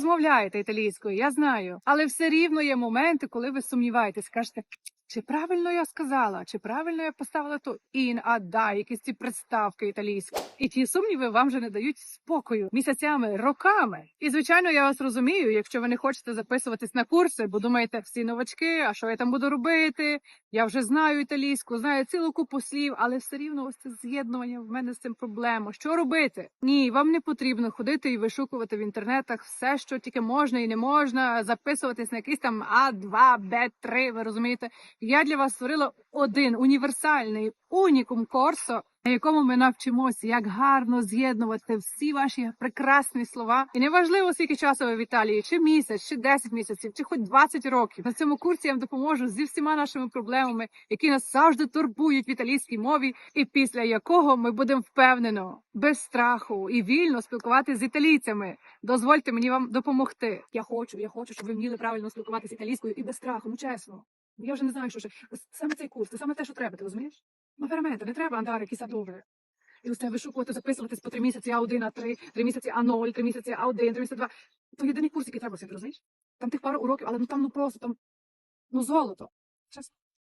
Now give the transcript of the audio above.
розмовляєте італійською, я знаю, але все рівно є моменти, коли ви сумніваєтесь, кажете. Чи правильно я сказала, чи правильно я поставила то ін, а да, якісь ці приставки італійські. І ті сумніви вам вже не дають спокою місяцями, роками. І звичайно, я вас розумію, якщо ви не хочете записуватись на курси, бо думаєте, всі новачки, а що я там буду робити? Я вже знаю італійську, знаю цілу купу слів, але все рівно ось це з'єднування в мене з цим проблема. Що робити? Ні, вам не потрібно ходити і вишукувати в інтернетах все, що тільки можна і не можна, записуватись на якийсь там А2, Б3, ви розумієте? Я для вас створила один універсальний унікум корсо, на якому ми навчимося, як гарно з'єднувати всі ваші прекрасні слова. І неважливо, скільки часу ви в Італії, чи місяць, чи 10 місяців, чи хоч 20 років. На цьому курсі я вам допоможу зі всіма нашими проблемами, які нас завжди турбують в італійській мові, і після якого ми будемо впевнено, без страху і вільно спілкуватися з італійцями. Дозвольте мені вам допомогти. Я хочу, я хочу, щоб ви вміли правильно спілкуватися італійською і без страху. Ну чесно. Я вже не знаю, що ще. Саме цей курс, це саме те, що треба, ти розумієш? Ну, перемети, не треба андарики садове. адове. І усе вишукувати, записуватись по три місяці А1, А3, три місяці А0, три місяці А1, три місяці А2. То єдиний курс, який треба, ти розумієш? Там тих пару уроків, але ну там ну просто там ну золото. Чесно.